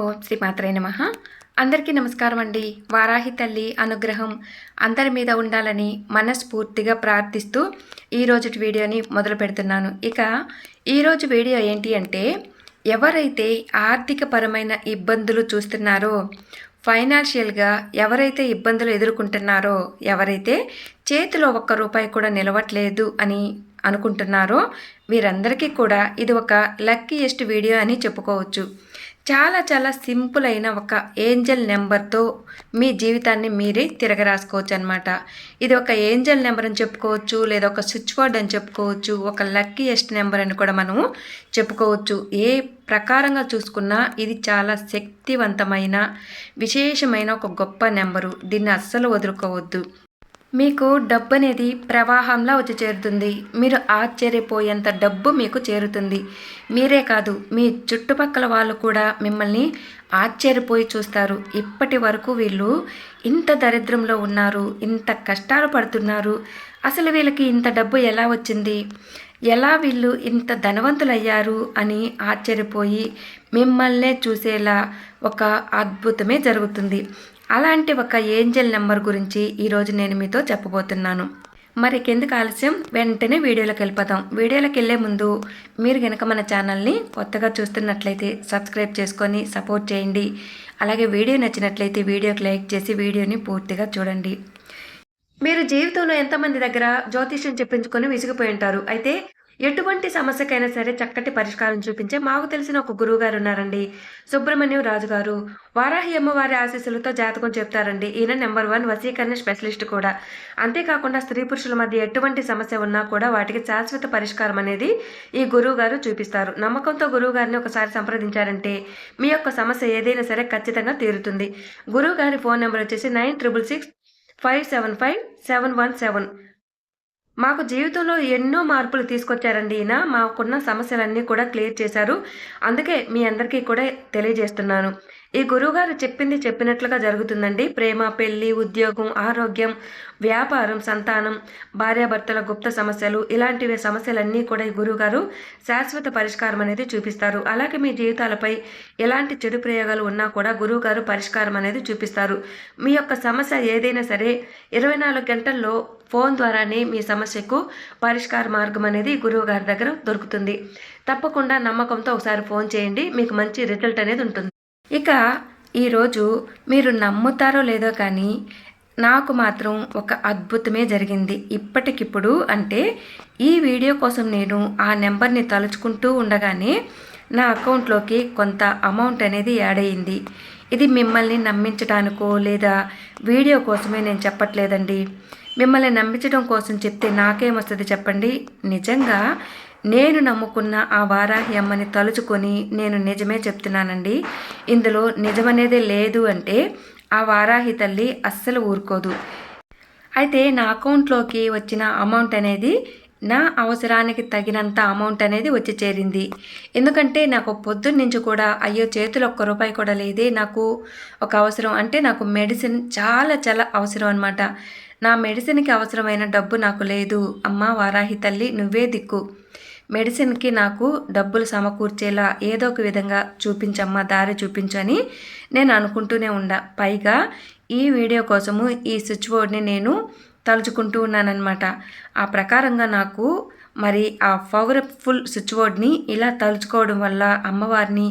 ఓం శ్రీ మాత్రే నమ. అందరికీ నమస్కారం అండి వారాహి తల్లి అనుగ్రహం అందరి మీద ఉండాలని మనస్ఫూర్తిగా ప్రార్థిస్తూ ఈరోజు వీడియోని మొదలు పెడుతున్నాను. ఇక ఈరోజు వీడియో ఏంటి అంటే ఎవరైతే ఆర్థికపరమైన ఇబ్బందులు చూస్తున్నారో ఫైనాన్షియల్గా ఎవరైతే ఇబ్బందులు ఎదుర్కొంటున్నారో ఎవరైతే చేతిలో ఒక్క రూపాయి కూడా నిలవట్లేదు అని అనుకుంటున్నారో వీరందరికీ కూడా ఇది ఒక లక్కీయెస్ట్ వీడియో అని చెప్పుకోవచ్చు. చాలా చాలా సింపుల్ అయిన ఒక ఏంజల్ నెంబర్తో మీ జీవితాన్ని మీరే తిరగరాసుకోవచ్చు అనమాట ఇది ఒక ఏంజల్ నెంబర్ అని చెప్పుకోవచ్చు లేదా ఒక స్విచ్ బోర్డ్ అని చెప్పుకోవచ్చు ఒక లక్కీయెస్ట్ నెంబర్ అని కూడా మనము చెప్పుకోవచ్చు. ఏ ప్రకారంగా చూసుకున్నా ఇది చాలా శక్తివంతమైన విశేషమైన ఒక గొప్ప నెంబరు. దీన్ని అస్సలు వదులుకోవద్దు. మీకు డబ్బు అనేది ప్రవాహంలా వచ్చి చేరుతుంది. మీరు ఆశ్చర్యపోయేంత డబ్బు మీకు చేరుతుంది. మీరే కాదు మీ చుట్టుపక్కల వాళ్ళు కూడా మిమ్మల్ని ఆశ్చర్యపోయి చూస్తారు. ఇప్పటి వరకు వీళ్ళు ఇంత దరిద్రంలో ఉన్నారు ఇంత కష్టాలు పడుతున్నారు. అసలు వీళ్ళకి ఇంత డబ్బు ఎలా వచ్చింది? ఎలా వీళ్ళు ఇంత ధనవంతులయ్యారు అని ఆశ్చర్యపోయి మిమ్మల్నే చూసేలా ఒక అద్భుతమే జరుగుతుంది. అలాంటి ఒక ఏంజల్ నెంబర్ గురించి ఈరోజు నేను మీతో చెప్పబోతున్నాను. మరి కిందకి ఆలస్యం? వెంటనే వీడియోలోకి వెళ్ళిపోతాం వీడియోలోకి వెళ్ళే ముందు మీరు కనుక మన ఛానల్ని కొత్తగా చూస్తున్నట్లయితే సబ్స్క్రైబ్ చేసుకొని సపోర్ట్ చేయండి. అలాగే వీడియో నచ్చినట్లయితే వీడియోకి లైక్ చేసి వీడియోని పూర్తిగా చూడండి. మీరు జీవితంలో ఎంతమంది దగ్గర జ్యోతిష్యం చెప్పించుకొని విసిగిపోయి ఉంటారు. అయితే ఎటువంటి సమస్యకైనా సరే చక్కటి పరిష్కారం చూపించే మాకు తెలిసిన ఒక గురువు గారు ఉన్నారండి సుబ్రహ్మణ్యం రాజు గారు. వారాహి అమ్మవారి ఆశీస్సులతో జాతకం చెప్తారండి. ఈయన నెంబర్ వన్ వసీకరణ స్పెషలిస్ట్ కూడా. అంతేకాకుండా స్త్రీ పురుషుల మధ్య ఎటువంటి సమస్య ఉన్నా కూడా వాటికి శాశ్వత పరిష్కారం అనేది ఈ గురువు గారు చూపిస్తారు. నమ్మకంతో గురువు గారిని ఒకసారి సంప్రదించారంటే మీ యొక్క సమస్య ఏదైనా సరే ఖచ్చితంగా తీరుతుంది. గురువు గారి ఫోన్ నెంబర్ వచ్చేసి nine triple six five seven five seven one seven. మాకు జీవితంలో ఎన్నో మార్పులు తీసుకొచ్చారండి ఈయన. మాకున్న సమస్యలన్నీ కూడా క్లియర్ చేశారు. అందుకే మీ అందరికీ కూడా తెలియజేస్తున్నాను. ఈ గురువుగారు చెప్పింది చెప్పినట్లుగా జరుగుతుందండి. ప్రేమ పెళ్ళి ఉద్యోగం ఆరోగ్యం వ్యాపారం సంతానం భార్యాభర్తల గుప్త సమస్యలు ఇలాంటివి సమస్యలన్నీ కూడా ఈ గురువుగారు శాశ్వత పరిష్కారం అనేది చూపిస్తారు. అలాగే మీ జీవితాలపై ఎలాంటి చెడు ప్రయోగాలు ఉన్నా కూడా గురువుగారు పరిష్కారం అనేది చూపిస్తారు. మీ యొక్క సమస్య ఏదైనా సరే ఇరవై నాలుగు గంటల్లో ఫోన్ ద్వారానే మీ సమస్యకు పరిష్కార మార్గం అనేది గురువు గారి దగ్గర దొరుకుతుంది. తప్పకుండా నమ్మకంతో ఒకసారి ఫోన్ చేయండి. మీకు మంచి రిజల్ట్ అనేది ఉంటుంది. ఇక ఈరోజు మీరు నమ్ముతారో లేదో కానీ నాకు మాత్రం ఒక అద్భుతమే జరిగింది ఇప్పటికిప్పుడు. అంటే ఈ వీడియో కోసం నేను ఆ నెంబర్ని తలుచుకుంటూ ఉండగానే నా అకౌంట్లోకి కొంత అమౌంట్ అనేది యాడ్ అయ్యింది. ఇది మిమ్మల్ని నమ్మించడానికో లేదా వీడియో కోసమే నేను చెప్పట్లేదండి. మిమ్మల్ని నమ్మించడం కోసం చెప్తే నాకేమొస్తుంది చెప్పండి? నిజంగా నేను నమ్ముకున్న ఆ వారాహి అమ్మని తలుచుకొని నేను నిజమే చెప్తున్నానండి. ఇందులో నిజమనేదే లేదు అంటే ఆ వారాహి తల్లి అస్సలు ఊరుకోదు. అయితే నా అకౌంట్లోకి వచ్చిన అమౌంట్ అనేది నా అవసరానికి తగినంత అమౌంట్ అనేది వచ్చి చేరింది. ఎందుకంటే నాకు పొద్దున్న నుంచి కూడా అయ్యో చేతులు ఒక్క రూపాయి కూడా లేదే నాకు ఒక అవసరం అంటే నాకు మెడిసిన్ చాలా చాలా అవసరం అనమాట నా మెడిసిన్కి అవసరమైన డబ్బు నాకు లేదు. అమ్మ వారాహి తల్లి నువ్వే దిక్కు. మెడిసిన్కి నాకు డబ్బులు సమకూర్చేలా ఏదో ఒక విధంగా చూపించమ్మా దారి చూపించని నేను అనుకుంటూనే ఉండా. పైగా ఈ వీడియో కోసము ఈ స్విచ్ బోర్డ్ని నేను తలుచుకుంటూ ఉన్నానన్నమాట. ఆ ప్రకారంగా నాకు మరి ఆ పవర్ఫుల్ స్విచ్ బోర్డ్ని ఇలా తలుచుకోవడం వల్ల అమ్మవారిని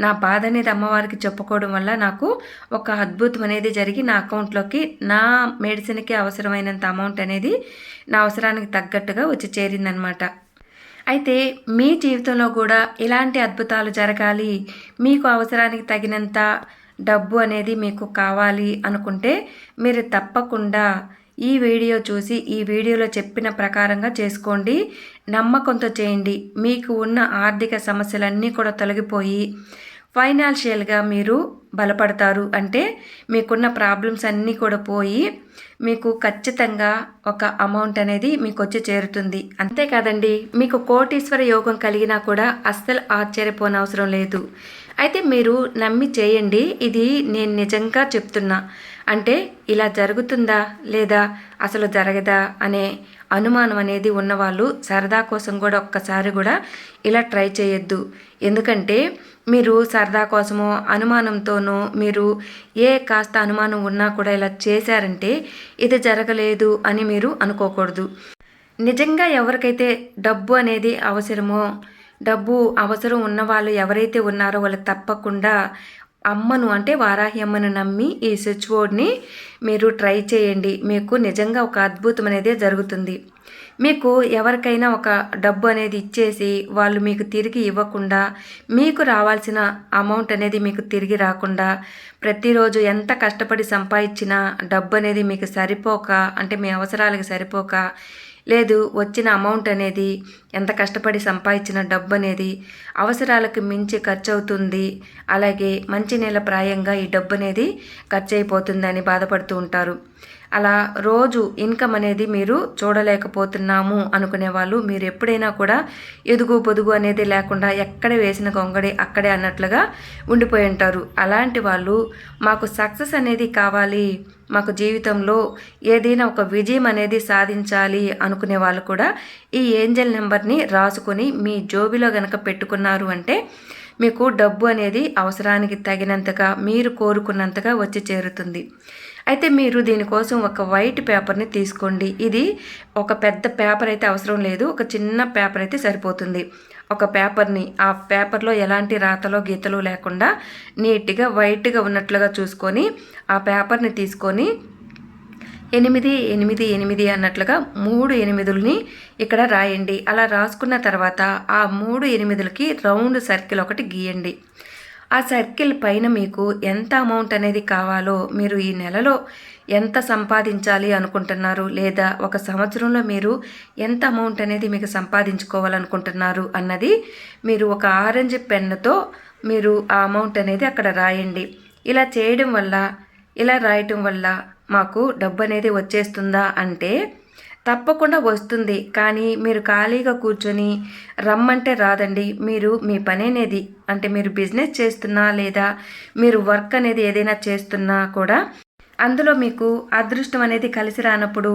నా బాధ అనేది అమ్మవారికి చెప్పుకోవడం వల్ల నాకు ఒక అద్భుతం అనేది జరిగి నా అకౌంట్లోకి నా మెడిసిన్కి అవసరమైనంత అమౌంట్ అనేది నా అవసరానికి తగ్గట్టుగా వచ్చి చేరిందనమాట అయితే మీ జీవితంలో కూడా ఇలాంటి అద్భుతాలు జరగాలి. మీకు అవసరానికి తగినంత డబ్బు అనేది మీకు కావాలి అనుకుంటే మీరు తప్పకుండా ఈ వీడియో చూసి ఈ వీడియోలో చెప్పిన ప్రకారంగా చేసుకోండి. నమ్మకంతో చేయండి. మీకు ఉన్న ఆర్థిక సమస్యలన్నీ కూడా తొలగిపోయి ఫైనాన్షియల్గా మీరు బలపడతారు. అంటే మీకున్న ప్రాబ్లమ్స్ అన్నీ కూడా పోయి మీకు ఖచ్చితంగా ఒక అమౌంట్ అనేది మీకు వచ్చి చేరుతుంది అంతేకాదండి మీకు కోటీశ్వర యోగం కలిగినా కూడా అస్సలు ఆశ్చర్యపోనవసరం లేదు. అయితే మీరు నమ్మి చేయండి ఇది నేను నిజంగా చెప్తున్నా. అంటే ఇలా జరుగుతుందా లేదా అసలు జరగదా అనే అనుమానం అనేది ఉన్నవాళ్ళు సరదా కోసం కూడా ఒక్కసారి కూడా ఇలా ట్రై చేయొద్దు. ఎందుకంటే మీరు సరదా కోసమో అనుమానంతోనో మీరు ఏ కాస్త అనుమానం ఉన్నా కూడా ఇలా చేశారంటే ఇది జరగలేదు అని మీరు అనుకోకూడదు. నిజంగా ఎవరికైతే డబ్బు అనేది అవసరమో డబ్బు అవసరం ఉన్న వాళ్ళు ఎవరైతే ఉన్నారో వాళ్ళు తప్పకుండా అమ్మను అంటే వారాహి అమ్మను నమ్మి ఈ స్విచ్ బోర్డ్ని మీరు ట్రై చేయండి. మీకు నిజంగా ఒక అద్భుతం అనేది జరుగుతుంది. మీకు ఎవరికైనా ఒక డబ్బు అనేది ఇచ్చేసి వాళ్ళు మీకు తిరిగి ఇవ్వకుండా మీకు రావాల్సిన అమౌంట్ అనేది మీకు తిరిగి రాకుండా ప్రతిరోజు ఎంత కష్టపడి సంపాదించినా డబ్బు అనేది మీకు సరిపోక అంటే మీ అవసరాలకు సరిపోక లేదు వచ్చిన అమౌంట్ అనేది ఎంత కష్టపడి సంపాదించిన డబ్బు అనేది అవసరాలకు మించి ఖర్చు అవుతుంది అలాగే మంచి నెల ప్రాయంగా ఈ డబ్బు అనేది ఖర్చు అయిపోతుందని బాధపడుతూ ఉంటారు. అలా రోజు ఇన్కమ్ అనేది మీరు చూడలేకపోతున్నాము అనుకునే వాళ్ళు మీరు ఎప్పుడైనా కూడా ఎదుగు పొదుగు అనేది లేకుండా ఎక్కడ వేసిన గొంగడి అక్కడే అన్నట్లుగా ఉండిపోయి ఉంటారు. అలాంటి వాళ్ళు మాకు సక్సెస్ అనేది కావాలి మాకు జీవితంలో ఏదైనా ఒక విజయం అనేది సాధించాలి అనుకునే వాళ్ళు కూడా ఈ ఏంజల్ నెంబర్ని రాసుకొని మీ జోబిలో గనక పెట్టుకున్నారు అంటే మీకు డబ్బు అనేది అవసరానికి తగినంతగా మీరు కోరుకున్నంతగా వచ్చి చేరుతుంది. అయితే మీరు దీనికోసం ఒక వైట్ పేపర్ని తీసుకోండి. ఇది ఒక పెద్ద పేపర్ అయితే అవసరం లేదు. ఒక చిన్న పేపర్ అయితే సరిపోతుంది. ఒక పేపర్ని ఆ పేపర్లో ఎలాంటి రాతలో గీతలు లేకుండా నీట్గా వైట్గా ఉన్నట్లుగా చూసుకొని ఆ పేపర్ని తీసుకొని ఎనిమిది ఎనిమిది ఎనిమిది అన్నట్లుగా మూడు ఎనిమిదులని ఇక్కడ రాయండి. అలా రాసుకున్న తర్వాత ఆ మూడు ఎనిమిదిలకి రౌండ్ సర్కిల్ ఒకటి గీయండి. ఆ సర్కిల్ పైన మీకు ఎంత అమౌంట్ అనేది కావాలో మీరు ఈ నెలలో ఎంత సంపాదించాలి అనుకుంటున్నారు లేదా ఒక సంవత్సరంలో మీరు ఎంత అమౌంట్ అనేది మీకు సంపాదించుకోవాలనుకుంటున్నారు అన్నది మీరు ఒక ఆరెంజ్ పెన్నుతో మీరు ఆ అమౌంట్ అనేది అక్కడ రాయండి. ఇలా చేయడం వల్ల ఇలా రాయటం వల్ల మాకు డబ్బు అనేది వచ్చేస్తుందా అంటే తప్పకుండా వస్తుంది. కానీ మీరు ఖాళీగా కూర్చొని రమ్మంటే రాదండి. మీరు మీ పని అనేది అంటే మీరు బిజినెస్ చేస్తున్నా లేదా మీరు వర్క్ అనేది ఏదైనా చేస్తున్నా కూడా అందులో మీకు అదృష్టం అనేది కలిసి రానప్పుడు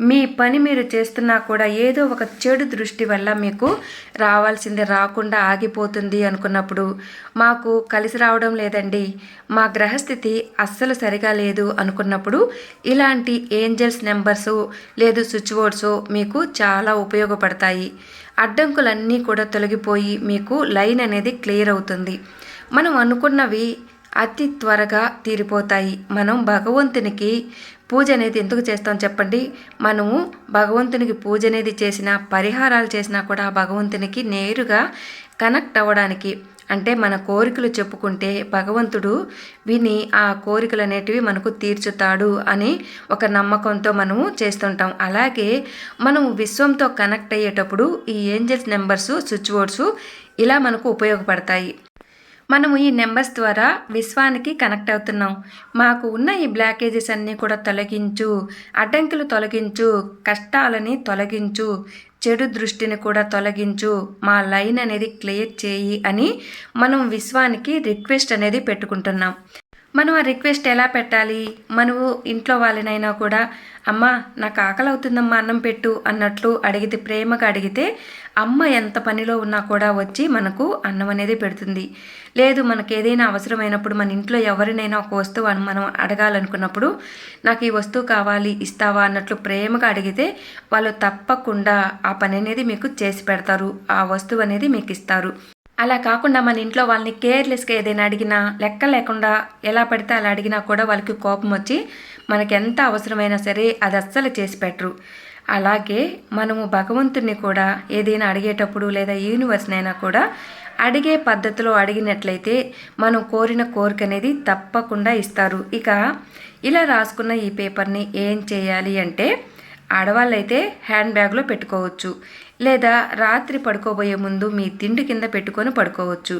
మీ పని మీరు చేస్తున్నా కూడా ఏదో ఒక చెడు దృష్టి వల్ల మీకు రావాల్సింది రాకుండా ఆగిపోతుంది అనుకున్నప్పుడు మాకు కలిసి రావడం లేదండి. మా గ్రహస్థితి అస్సలు సరిగా లేదు అనుకున్నప్పుడు ఇలాంటి ఏంజల్స్ నెంబర్సు లేదు స్విచ్ బోర్డ్స్ మీకు చాలా ఉపయోగపడతాయి. అడ్డంకులన్నీ కూడా తొలగిపోయి మీకు లైన్ అనేది క్లియర్ అవుతుంది. మనం అనుకున్నవి అతి త్వరగా తీరిపోతాయి. మనం భగవంతునికి పూజ అనేది ఎందుకు చేస్తాం చెప్పండి? మనము భగవంతునికి పూజ అనేది చేసిన పరిహారాలు చేసినా కూడా భగవంతునికి నేరుగా కనెక్ట్ అవ్వడానికి అంటే మన కోరికలు చెప్పుకుంటే భగవంతుడు విని ఆ కోరికలు అనేటివి మనకు తీర్చుతాడు అని ఒక నమ్మకంతో మనము చేస్తుంటాం. అలాగే మనం విశ్వంతో కనెక్ట్ అయ్యేటప్పుడు ఈ ఏంజల్స్ నెంబర్స్ స్విచ్ బోర్డ్స్ ఇలా మనకు ఉపయోగపడతాయి. మనము ఈ నెంబర్స్ ద్వారా విశ్వానికి కనెక్ట్ అవుతున్నాం. మాకు ఉన్న ఈ బ్లాకేజెస్ అన్నీ కూడా తొలగించు అడ్డంకులు తొలగించు కష్టాలని తొలగించు చెడు దృష్టిని కూడా తొలగించు మా లైన్ అనేది క్లియర్ చేయి అని మనం విశ్వానికి రిక్వెస్ట్ అనేది పెట్టుకుంటున్నాం. మనం ఆ రిక్వెస్ట్ ఎలా పెట్టాలి? మనము ఇంట్లో వాళ్ళనైనా కూడా అమ్మ నాకు ఆకలి అవుతుందమ్మా అన్నం పెట్టు అన్నట్లు అడిగితే ప్రేమగా అడిగితే అమ్మ ఎంత పనిలో ఉన్నా కూడా వచ్చి మనకు అన్నం అనేది పెడుతుంది. లేదు మనకు ఏదైనా అవసరమైనప్పుడు మన ఇంట్లో ఎవరినైనా ఒక వస్తువు మనం అడగాలనుకున్నప్పుడు నాకు ఈ వస్తువు కావాలి ఇస్తావా అన్నట్లు ప్రేమగా అడిగితే వాళ్ళు తప్పకుండా ఆ పని అనేది మీకు చేసి పెడతారు. ఆ వస్తువు అనేది మీకు ఇస్తారు. అలా కాకుండా మన ఇంట్లో వాళ్ళని కేర్లెస్గా ఏదైనా అడిగినా లెక్క లేకుండా ఎలా పడితే అలా అడిగినా కూడా వాళ్ళకి కోపం వచ్చి మనకి ఎంత అవసరమైనా సరే అది అస్సలు చేసి పెట్టరు. అలాగే మనము భగవంతుడిని కూడా ఏదైనా అడిగేటప్పుడు లేదా యూనివర్స్నైనా కూడా అడిగే పద్ధతిలో అడిగినట్లయితే మనం కోరిన కోరిక అనేది తప్పకుండా ఇస్తారు. ఇక ఇలా రాసుకున్న ఈ పేపర్ని ఏం చేయాలి అంటే ఆడవాళ్ళైతే హ్యాండ్ బ్యాగ్లో పెట్టుకోవచ్చు లేదా రాత్రి పడుకోబోయే ముందు మీ తిండి కింద పెట్టుకొని పడుకోవచ్చు.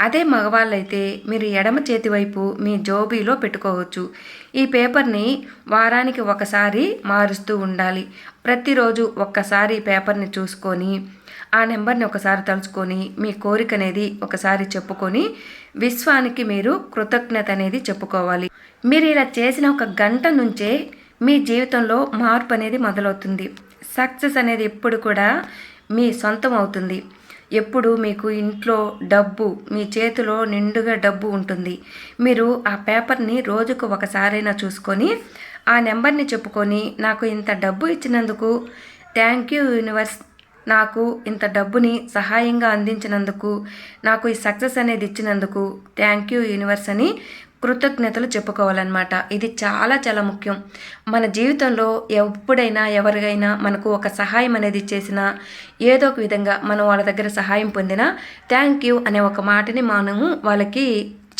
అదే మగవాళ్ళైతే మీరు ఎడమ చేతి వైపు మీ జోబీలో పెట్టుకోవచ్చు. ఈ పేపర్ని వారానికి ఒకసారి మారుస్తూ ఉండాలి. ప్రతిరోజు ఒక్కసారి పేపర్ని చూసుకొని ఆ నెంబర్ని ఒకసారి తలుచుకొని మీ కోరిక అనేది ఒకసారి చెప్పుకొని విశ్వానికి మీరు కృతజ్ఞత అనేది చెప్పుకోవాలి. మీరు ఇలా చేసిన ఒక గంట నుంచే మీ జీవితంలో మార్పు అనేది మొదలవుతుంది. సక్సెస్ అనేది ఎప్పుడు కూడా మీ సొంతం అవుతుంది. ఎప్పుడు మీకు ఇంట్లో డబ్బు మీ చేతిలో నిండుగా డబ్బు ఉంటుంది. మీరు ఆ పేపర్ని రోజుకు ఒకసారైనా చూసుకొని ఆ నెంబర్ని చెప్పుకొని నాకు ఇంత డబ్బు ఇచ్చినందుకు థ్యాంక్ యూ యూనివర్స్ నాకు ఇంత డబ్బుని సహాయంగా అందించినందుకు నాకు ఈ సక్సెస్ అనేది ఇచ్చినందుకు థ్యాంక్ యూ యూనివర్స్ అని కృతజ్ఞతలు చెప్పుకోవాలన్నమాట. ఇది చాలా చాలా ముఖ్యం. మన జీవితంలో ఎప్పుడైనా ఎవరికైనా మనకు ఒక సహాయం అనేది చేసినా ఏదో ఒక విధంగా మనం వాళ్ళ దగ్గర సహాయం పొందినా థ్యాంక్ యూ అనే ఒక మాటని మనము వాళ్ళకి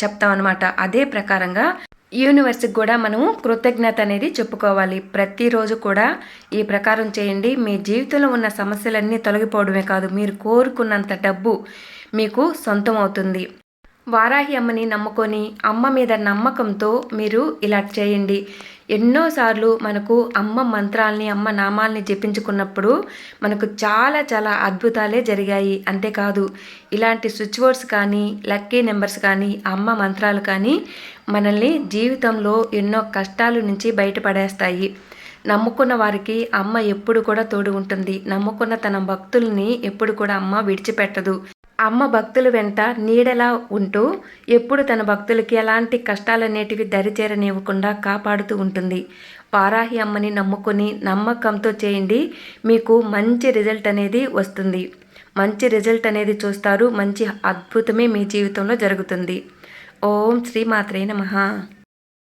చెప్తామన్నమాట. అదే ప్రకారంగా యూనివర్స్కి కూడా మనము కృతజ్ఞత అనేది చెప్పుకోవాలి. ప్రతిరోజు కూడా ఈ ప్రకారం చేయండి. మీ జీవితంలో ఉన్న సమస్యలన్నీ తొలగిపోవడమే కాదు మీరు కోరుకున్నంత డబ్బు మీకు సొంతం అవుతుంది. వారాహి అమ్మని నమ్ముకొని అమ్మ మీద నమ్మకంతో మీరు ఇలా చేయండి. ఎన్నోసార్లు మనకు అమ్మ మంత్రాలని అమ్మ నామాల్ని జపించుకున్నప్పుడు మనకు చాలా చాలా అద్భుతాలే జరిగాయి. అంతేకాదు ఇలాంటి స్విచ్ బోర్డ్స్ కానీ లక్కీ నెంబర్స్ కానీ అమ్మ మంత్రాలు కానీ మనల్ని జీవితంలో ఎన్నో కష్టాల నుంచి బయటపడేస్తాయి. నమ్ముకున్న వారికి అమ్మ ఎప్పుడు కూడా తోడు ఉంటుంది. నమ్ముకున్న తన భక్తుల్ని ఎప్పుడు కూడా అమ్మ విడిచిపెట్టదు. అమ్మ భక్తుల వెంట నీడలా ఉంటూ ఎప్పుడు తన భక్తులకి ఎలాంటి కష్టాలనేటివి దరిచేరనివ్వకుండా కాపాడుతూ ఉంటుంది. వారాహి అమ్మని నమ్ముకొని నమ్మకంతో చేయండి. మీకు మంచి రిజల్ట్ అనేది వస్తుంది. మంచి రిజల్ట్ అనేది చూస్తారు. మంచి అద్భుతమే మీ జీవితంలో జరుగుతుంది. ఓం శ్రీ నమ.